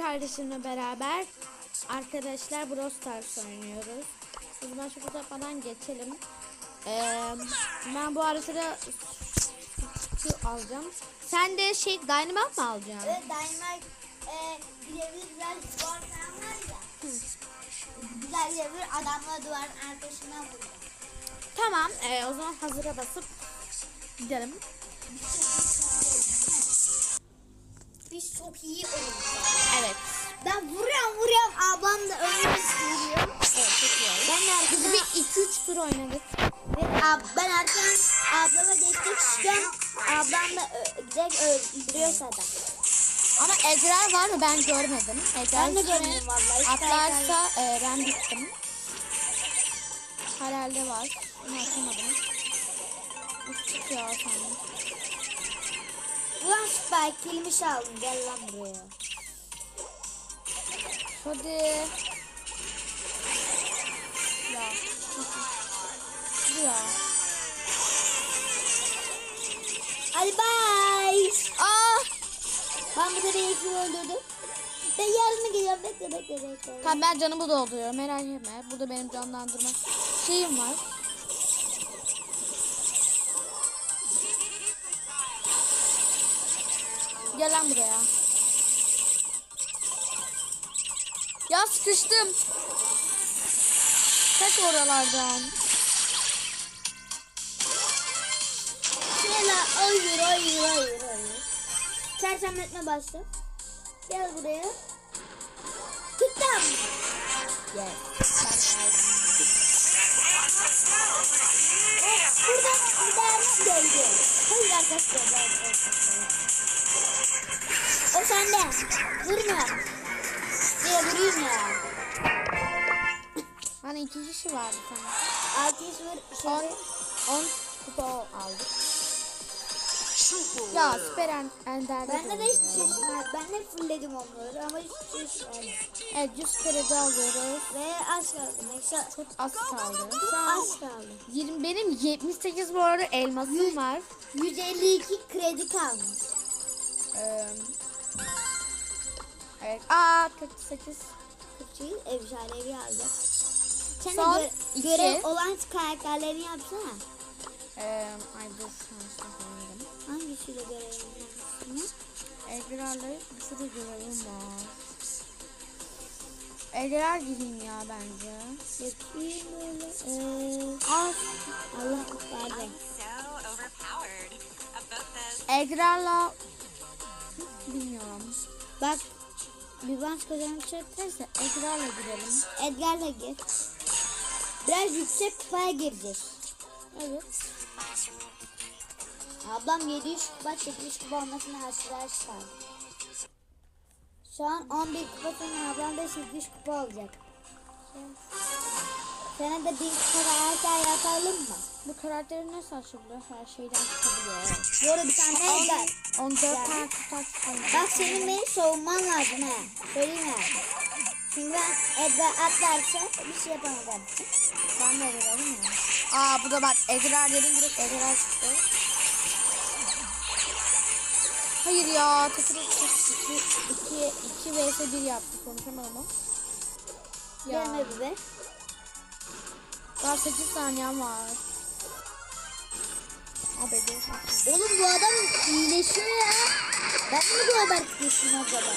kardeşimle beraber arkadaşlar Brawl Stars oynuyoruz. Zaman çok uzatmadan geçelim. Ee, ben bu arada şu alacağım. Sen de şey Dynamite mı alacaksın? Evet Dynamite e, birebir güzel duvar falan var ya. Güzel birebir adamla duvarın arkasına vuruyor. Tamam. ee, o zaman hazıra basıp gidelim. Biz çok iyi oynuyoruz. Evet. Ben vuruyorum vuruyorum ablam da önüme sürüyor. Evet çok iyi. Ben de Biz bir 2-3 tur oynadık. ve ab, ben arkadan ablama destek çıkıyorum. Ablam da ö, direkt öldürüyor zaten. Ama Edgar var mı ben görmedim. Edgar Ben de görmedim vallahi. Atlarsa e, ben bittim. Herhalde var. Ama açamadım. Uf, çıkıyor sandım. Ulan süper kilimi çaldım gel lan buraya. Hadi. Ya. Ya. Hadi bye. Aa! Ben burada ekmeği öldürdüm. Ben yarına geliyorum bekle bekle bekle. Tamam ben canımı dolduruyorum merak etme. Burada benim canlandırma şeyim var. Gel lan buraya. Ya sıkıştım. Kaç oralardan. Şöyle hayır hayır hayır hayır. Sersemletme başla. Gel buraya. Tuttum. Gel. Aldım. Buradan ilerine geldi. Hayır arkadaşlar. ben- arkadaşlar. O sende. Vurma. Ya vurayım ya. Hani iki kişi vardı sanki. Altı yüz vur. 10 Şimdi. 10 kupa aldık. Ya süper en, ender. Bende de hiçbir şey var. Ben de fullledim onları ama hiçbir şey var. Evet 100 kredi alıyoruz. Ve az kaldı. Çok az kaldı. az kaldı. 20 benim 78 bu arada elmasım var. 152 kredi kalmış. Ee, evet. Aa 48. Küçüğü efsanevi alacak. Sen Son de gö- iki. görev olan karakterlerini yapsana. Ee, ay dur koyalım. Hangisiyle görev yapmışsın? Elgrar'la bir sürü görevim var. Elgrar gireyim ya bence. Yapayım böyle. Ee, al. Allah pardon. so bilmiyorum. Bak bir banş kazanacak. Neyse Elgrar'la girelim. Edgar'la gir. Biraz yüksek kupaya gireceğiz. Evet. Ablam 700 kupa 800 kupa olmasına hasılar çıkardı. Şu an 11 kupa sonra ablam da 800 kupa olacak. Sana da 1000 kupa erken yapalım mı? Bu karakteri nasıl açılıyor? Her şeyden çıkabiliyor. Bu arada bir tane Edgar. 14 Yani. tane çıkabiliyor. Bak senin beni savunman lazım ha. Söyleyeyim ha. Şimdi ben Edgar atlarsa bir şey yapamam kardeşim. Ben de verelim ya. Aa bu da bak Egrar dedim direkt Egrar çıktı. Hayır ya takırı 2 2 2 vs 1 yaptı konuşamadım ama. Ya Gelme bir be. daha 8 saniyem var. Oğlum bu adam iyileşiyor ya. Ben mi bu kadar iyileşiyorum acaba?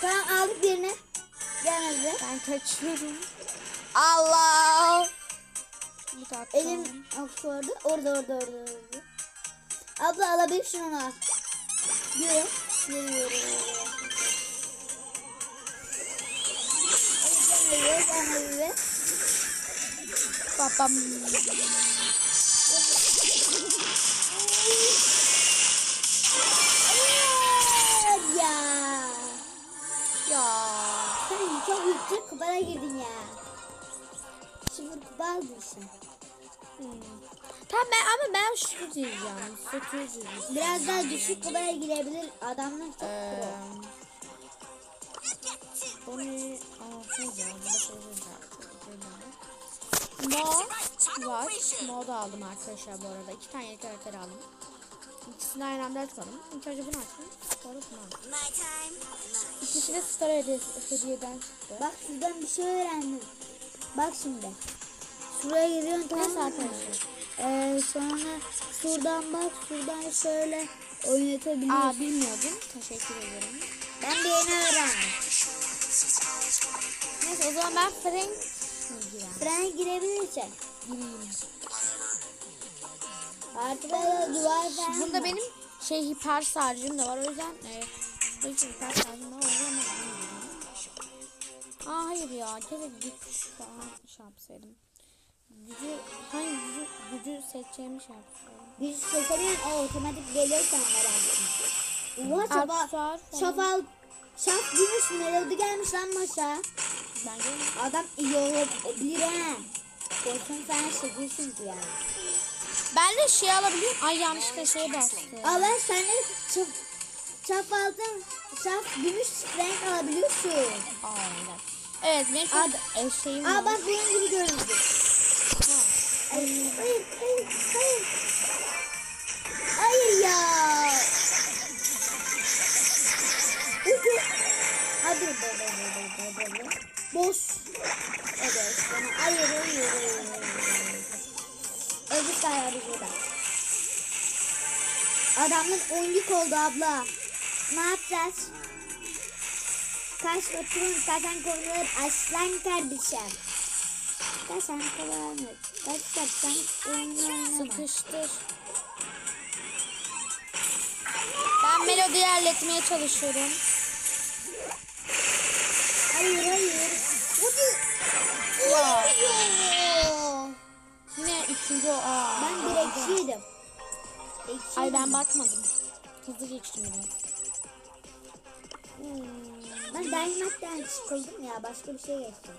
Tamam aldık birini. Gelme bir be. Ben kaçıyorum. Allah. Elim yoksa orada. Orada orada orada orada. Abla alabilirsin onu al. Yürü. Yürü yürü yürü. Hadi Babam. Ya. Ya. Sen çok yüksek kupaya girdin ya. Sıfır kupa almışsın. Hmm. Tamam ben ama ben şu diyeceğim. 800 diyeceğim. Biraz daha düşük kupaya girebilir. Adamlar çok Eee pro. Bu ne? Aa, Mo var. Mo da aldım arkadaşlar bu arada. İki tane karakter aldım. İkisini aynı anda açmadım. İlk önce bunu açtım. Sonra bunu açtım. kişi de star hediyeden çıktı. Bak şuradan bir şey öğrendim. Bak şimdi. Şuraya giriyorsun tamam mı? arkadaşlar. Ee, sonra şuradan bak şuradan şöyle oynatabiliyorsun. Aa bilmiyordum. Teşekkür ederim. Ben de yeni öğrendim. Neyse o zaman ben Frank. Frene girebilirsin. Gireyim. Artık böyle duvar falan Bunda var. benim şey hiper sarcım da var. O yüzden e, bu için hiper sarcım da var. O yüzden ben. Aa hayır ya. Keşke güç falan şey yapsaydım. Gücü, hangi gücü, gücü seçeceğimi şey yapsaydım. Bir seçeneğin o otomatik geliyor. Oha şafa, Aksesuar falan. şafal, şaf gümüş melodi gelmiş lan maşa. Adam iyi olabilir ha. Korkun sen şekilsin ki yani. Ben de şey alabiliyorum. Ay yanlışlıkla şeye bastım. Aa ben seninle şaf, şaf altın, şaf gümüş renk alabiliyorsun. Aa, evet. Benim çok e, şeyim var. Aa bak bunun gibi göründü. Hayır, hayır, hayır, hayır. Hayır ya. Hadi dur, Boş. Evet, bana hayır. Öbür sayarız burada. Adamın 10 yük oldu abla. Ne yapacağız? Kaç oturun kaçan konular aslan kardeşim. Kaçan konular Kaç kaçan oynama. Sıkıştır. Ben melodi halletmeye çalışıyorum. Hayır hayır. Yo. Yine üçüncü o. Aa, Ben bir eksiydim. Eksi Ay ben bakmadım. Hızlı geçtim biraz. Hmm, Ben Dynamite'den sıkıldım ya. Başka bir şey geçtim.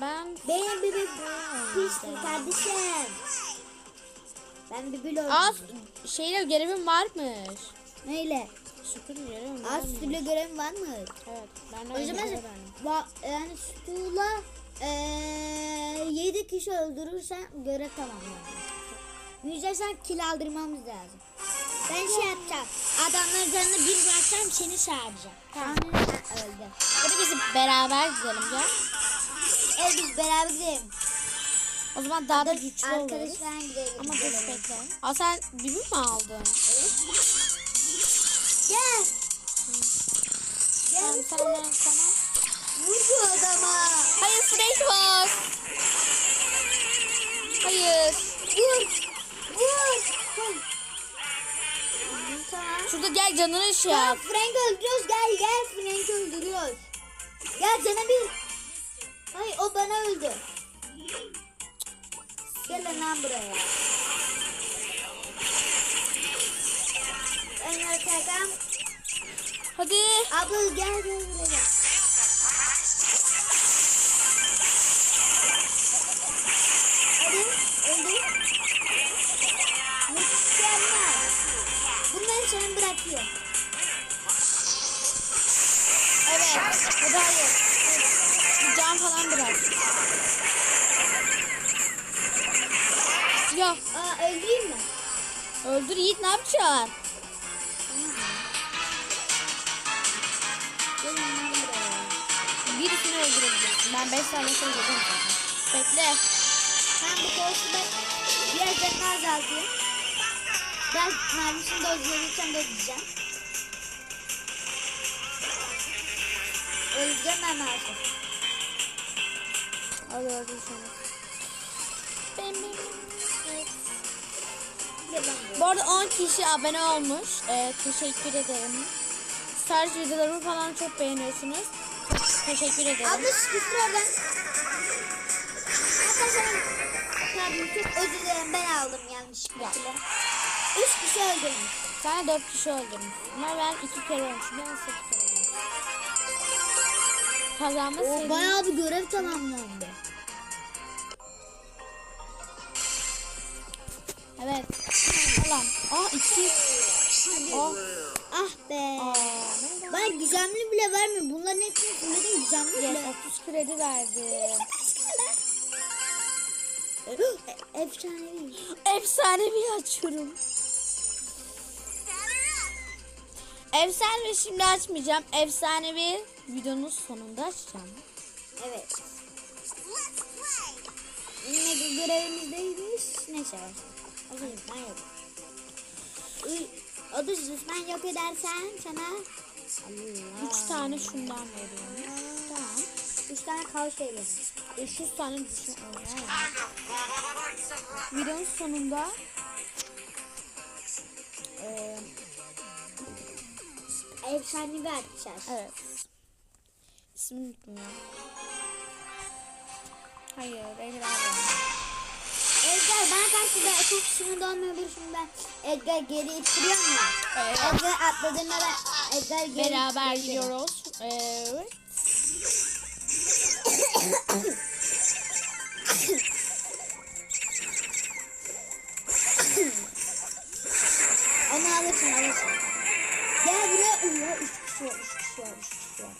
Ben Benim bir bir pişti kardeşim. Ben bir Az oldum. şeyle görevim varmış. Neyle? Şükür görevim Az varmış. türlü görevim var mı? Evet. Ben de O zaman görev va, yani Stu'la eee 7 kişi öldürürsen görev tamamlanır. Yüzde sen kill aldırmamız lazım. Ben şey yapacağım. Adamların canını bir bırakacağım seni çağıracağım. Tamam. öldü. Hadi biz beraber gidelim ya. Evet biz beraber gidelim. O zaman daha da güçlü oluruz. Arkadaş falan gidelim. Ama dur bekle. Aa sen bibi mi aldın? Gel. Canını şey Ya yap. Frank öldürüyoruz gel gel Frank öldürüyoruz. Gel cana bir. Hayır o bana öldü. Gel lan buraya. Ben arkadaşım. Hadi. Abla gel gel buraya. Hadi öldü. Mükemmel. Bunları sana bırakıyor. Evet. Hadi hayır. Bir can falan bırak. Ya Aa öldüreyim mi? öldür Yiğit ne yapacaksın? Birisini öldürebilirsin. Ben 5 tane şey yedim zaten. Bekle. Ben bu da biraz canını azaltayım. Ben mermisini dozlayacağım dozlayacağım. Öleceğim ben maalesef. Şunu. Bim, bim, bim. Evet. Bu arada 10 kişi abone olmuş. Ee, teşekkür ederim. Staj videolarımı falan çok beğeniyorsunuz. Teşekkür ederim. Abla sıkıştır oradan. Arkadaşlar özür dilerim ben aldım yanlışlıkla. Üç kişi öldürmüş. De 4 kişi öldürmüşsün. Ama ben 2 kere ölmüşüm. Ben 8 kere ölmüşüm. Kazanma O seri. bayağı bir görev tamamlandı. Evet. Ulan. Aa 2. Aa. Ah be. Aa. ne Ben gizemli bile vermiyorum. Bunların hepsini fulledim gizemli Yes, bile. 30 kredi verdi. Efsanevi. Efsanevi açıyorum. Efsane şimdi açmayacağım. Efsanevi videonun sonunda açacağım. Evet. Yine görevimizdeymiş. Neyse düşman yok. Uy, o da düşman yok edersen sana Allah. 3 tane şundan veriyorum. Tamam. Üç tane kaos veriyorum. 300 tane düşün. Videonun sonunda eee Efsanevi açacağız. evet. İsmini unuttum ya. Hayır, Edgar abi. Edgar ben karşıda çok sinirli olmayabilir şimdi ben Edgar geri ittiriyorum ya. Evet. Edgar atladığında ben Edgar geri Beraber gidiyoruz. Evet. Onu alırsın alırsın. Gel buraya. Uya üç kişi var üç kişi var üç kişi var.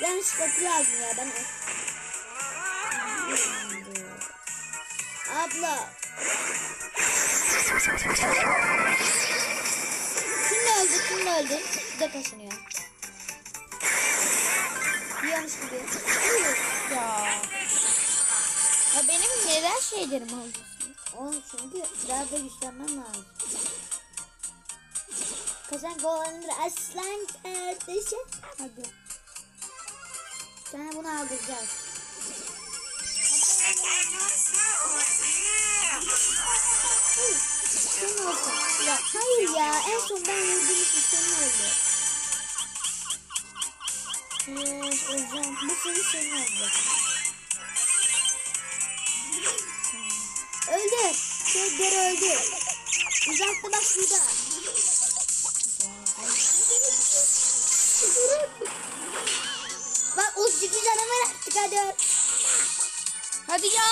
Yanlışlıkla kul aldım ya ben. Abla. Kim öldü kim öldü? De kaşınıyor. Yiyormuş gibi. Ya. Ya benim neden şeylerim alıyorsun? Oğlum çünkü biraz da güçlenmem lazım. Kazan golanır aslan kardeşim. Hadi. Sana bunu aldıracağız. Hayır. Ya, en son ben vurduğum için senin oldu. Evet, hocam. Bu senin oldu. Öldü. Geri öldü. Uzakta bak şurada. Bak o ciddi canavar attık hadi. Hadi ya.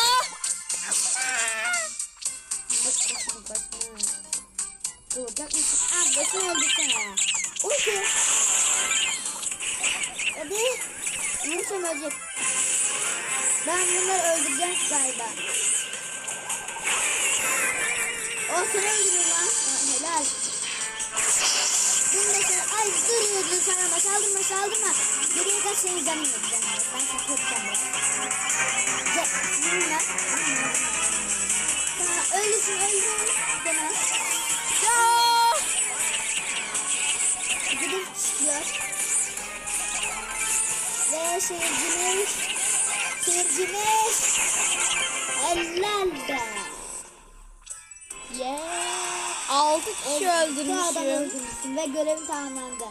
Duracak mısın? Ah başını öldürsene. Okey. Hadi. Vursam ölecek. Ben bunları öldüreceğim galiba. O seni öldürüyor lan. Helal. Bunu sen... Ay dur dur sana ama saldırma saldırma. Geriye kaç yok. canın yok. Ben sana korkacağım. Gel. Bununla. Tamam öldürsün öldürsün. Seyircimiz, seyircimiz helal be. Yeah. 6 kişi Bu adam öldürmüşüm. öldürmüşsün ve görevim tamamlandı.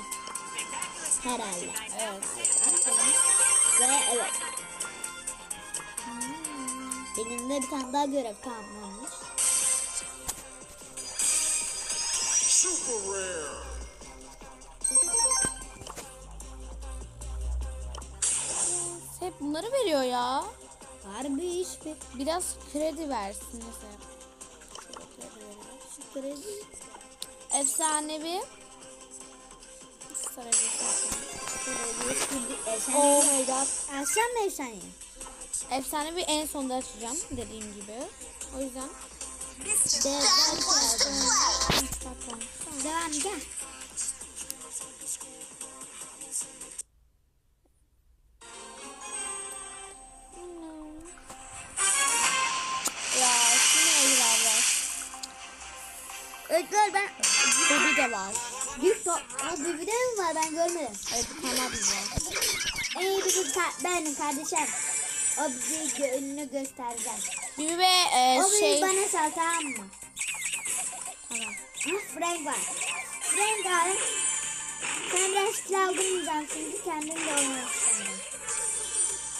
Herhalde. Evet. Ve evet. Benim de bir tane daha görev tamamlanmış. Hep bunları veriyor ya. Harbi iş be. Biraz kredi versin mesela. Şu görevi. Efsanevi. Saraylı. Efsane mi efsane? Efsanevi en sonda açacağım dediğim gibi. O yüzden. Devam gel. Görmedim. Evet bir abi var. En bir ka- benim kardeşim. O bizi önünü göstereceğim. Bibi ve e, o şey. büyük bana sal tamam mı? Tamam. Ha, Frank var. Frank abi. Sen kill aldırmayacağım çünkü kendin de oynamak istemiyorum.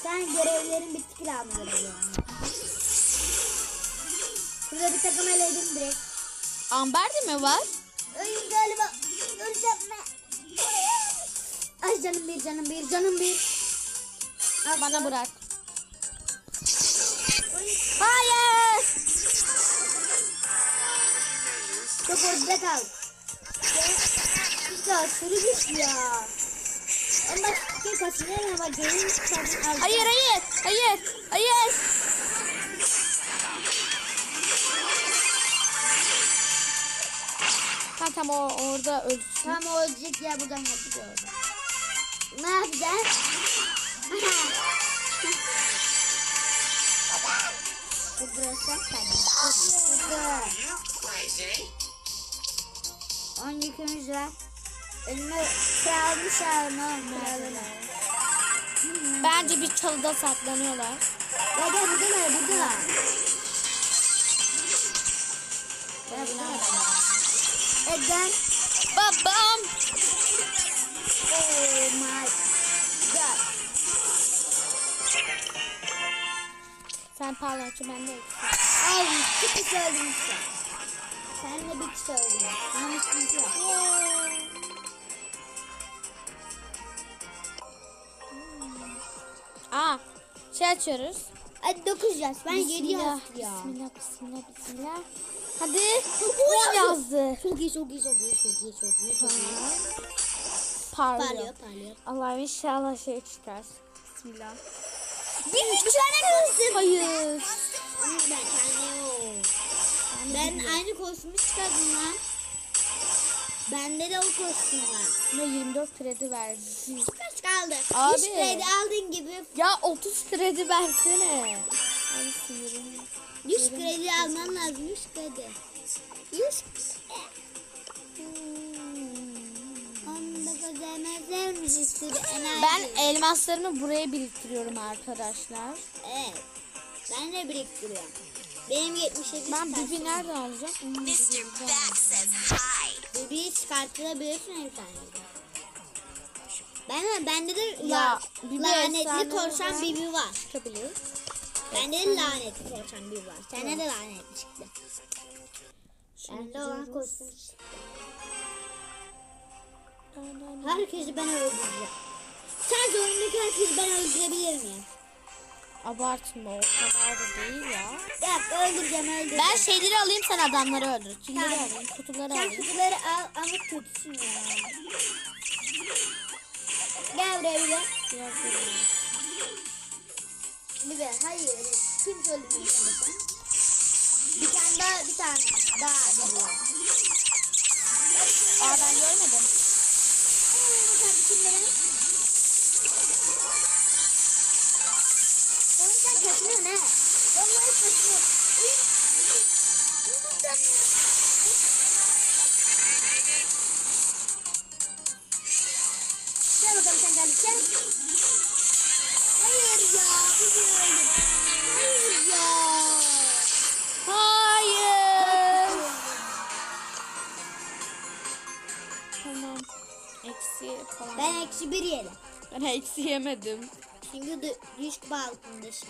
Sen görevlerin bitti kill alma görevlerini. Şurada bir takım eledim direkt. Amber de mi var? Ay galiba öleceğim ben. Ay canım bir canım bir canım bir. Al Bana bırak. Ay, Hayır. Çok orada kal. Ya sürü güçlü ya. Ama bir kasıyor ama gelin. Hayır hayır. Hayır. Hayır. Kaç tam o orada ölsün. Tam o ölecek ya buradan geçecek orada. Ne yapacağız? Bu burası Burada. 10 yükümüz var. Önüme alma. Kralına. Bence bir çalıda saklanıyorlar. Ya gel buradalar burada. Gel burada. Eden. Babam. Oh my god. Sen palyaço ben de. Al bir kişi. Sen de bir kişi öldün. Sana sıkıntı yok. Aa şey açıyoruz. Hadi 9 yaz. Ben 7 Bismillah, yazdım ya. Bismillah bismillah bismillah. Hadi. On yazdı. Çok iyi çok iyi çok iyi çok iyi çok iyi iyi. Parlıyor. Parlıyor parlıyor. Allah'ım inşallah şey çıkar. Bismillah. Bir tane kızdım. Hayır. Ben kendim. Ben aynı kostümü çıkardım lan. Bende de o kostüm var. Ne 24 kredi verdi. Kaç kaldı? Abi. 100 kredi aldığın gibi Ya 30 kredi versene. Ay sinirim. 100 kredi alman lazım 100 kredi. 100 Onda gözlemezler enerji? Ben elmaslarımı buraya biriktiriyorum arkadaşlar. Evet. Ben de biriktiriyorum. Benim 77 Ben. Bibi nereden alacağım? Mr. Bat says hi. Bibi'yi çıkartılabilirsin bir tane. Ben bende de Ya, la, Bibi lanetli korsan. Bibi var. Çıkabilir. Bende de lanetli korsan Bibi var. Sende de lanetli çıktı. Bende olan kostüm çıktı. Herkesi ben öldüreceğim. Sen oyundaki herkesi ben öldürebilir miyim? Abartma o kadar da değil ya. Ya öldüreceğim öldüreceğim. Ben şeyleri alayım sen adamları öldür. Killeri Tamam. alayım, kutuları Sen alayım. kutuları al ama kötüsün ya. Gel buraya bir de. Biraz. Bir de hayır. Kim öldürmeye çalışıyor? Bir tane daha bir tane daha. Aa ben görmedim. Oğlum sen kaçınıyorsun ha. Vallahi kaçınıyorsun. Eksi falan. Ben eksi bir yedim. Ben eksi yemedim. Çünkü dü- düşük balkondasın.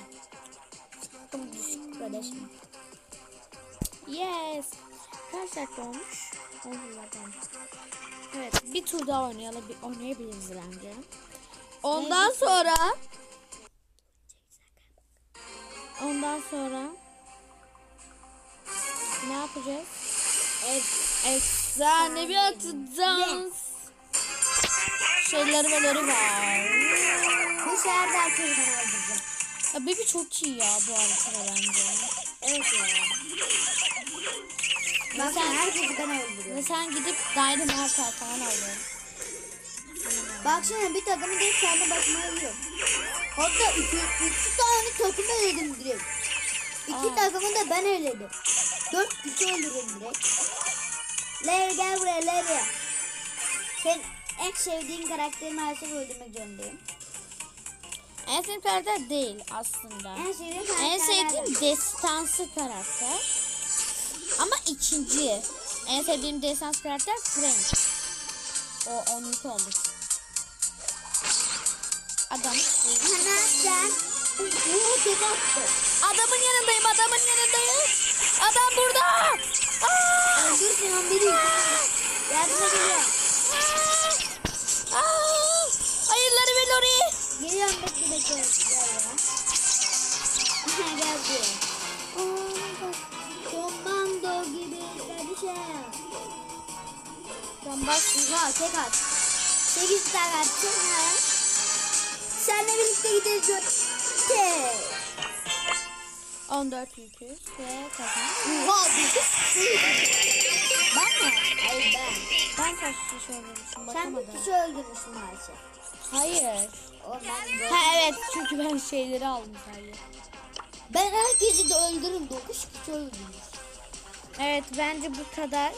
Çok düşük kardeşim. Yes. Kaç dakika olmuş? 10 dakika olmuş. Evet bir tur daha oynayalım. Bir oynayabiliriz bence. Ondan sonra Ondan sonra ne yapacağız? Evet. Efsane bir atacağız. Şeyleri veleri var. Bu sefer de herkesi ben öldüreceğim. Ya Bibi çok iyi ya bu haritada bence. Evet ya. Bak sen herkesi ben öldürüyorum. Ve sen gidip Dynamite falan alıyorsun. Baksana bir takımı değil kendi başıma ölüyorum. Hatta iki, iki tane takım eledim direkt. İki Aa. takımı da ben eledim. Dört kişi öldürdüm direkt. Lev gel buraya ya. Sen en sevdiğin karakteri maalesef öldürmek zorundayım. En sevdiğim karakter değil aslında. En sevdiğin karakter En sevdiğim destansı karakter. Ama ikinci. En sevdiğim destansı karakter Frank. O 12 oldu. Adam. Ana sen. Oo tek attı. Adamın yanındayım, adamın yanındayım. Adam burada. Aa! Öldür sen biri. Yardıma geliyorum. Aa! Hayırları ve Lori. Geliyorum bekle bekle. Gel ya. Aha, Gel buraya. Komando gibi kardeşim. Ben bak. Oha tek at. Sekiz tane atsana. Seninle birlikte gideceğiz. Tek. 14 yüküz ve kazan. Oha bir Ben mi? Hayır ben. Ben kaç kişi öldürmüşüm Sen bakamadım. bir kişi öldürmüşsün maalesef. Hayır. O ben Ha evet çünkü ben şeyleri aldım sadece. Ben herkesi de öldürürüm. 9 kişi öldürmüş. Evet bence bu kadar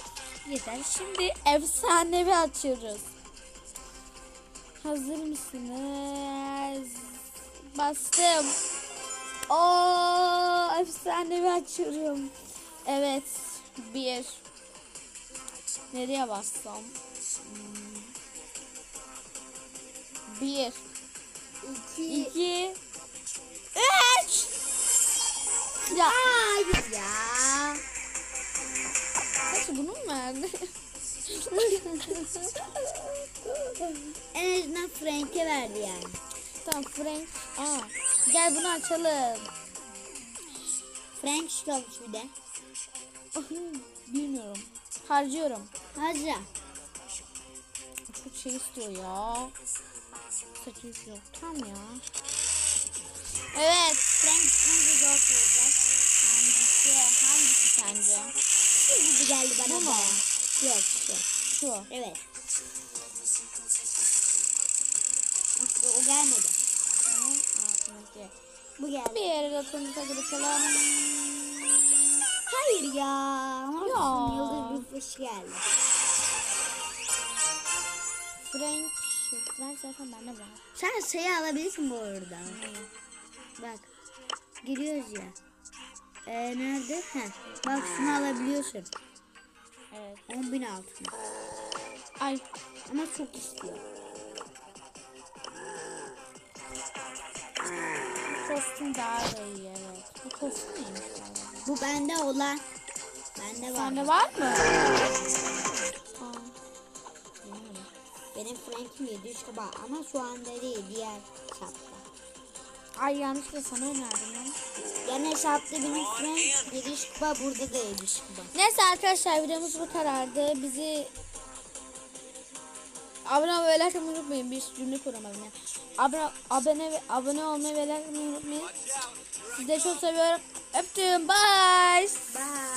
yeter. Şimdi efsanevi açıyoruz. Hazır mısınız? Bastım. Oo efsanevi açıyorum. Evet. Bir. Nereye bassam? Hmm. Bir. 2 iki, Üç. Ya. Hayır ya. Kaç bunu mu verdi? En azından Frank'e verdi yani. tamam Frank. Aa, gel bunu açalım. Frank çıkarmış bir de. Bilmiyorum. Harcıyorum. Hazır. Çok şey istiyor ya. 800 yok. Tam ya. Evet. Nasıl zor olacak? Hangisi? Hangisi sence? Gibi geldi bana Bu mu? Yok şu. Şu. Evet. O gelmedi. Bu geldi. Bir yere dokunursa bakalım. Hayır ya. Olsun, Yıldız bir fış geldi. Frank. Frank zaten bende var. Sen sayı alabilirsin bu arada. Bak. Giriyoruz ya. Ee, nerede? Heh. Bak şunu alabiliyorsun. Evet. 10 bin altına. Ay. Ama çok istiyor. Kostüm daha da iyi evet. Bu kostüm galiba? Bu bende olan. Bende var. Sende var mı? Benim Frank'im 700 kaba ama şu anda değil diğer hesapta. Ay yanlışlıkla sana önerdim lan. Yani hesapta benim Frank 700 kaba burada da 700 kaba. Neyse arkadaşlar videomuz bu kadardı. Bizi abone ve like atmayı unutmayın. Bir cümle kuramadım ya. Abone, abone, ve- abone olmayı ve like atmayı unutmayın. Sizleri çok seviyorum. Öptüm. Bye. Bye.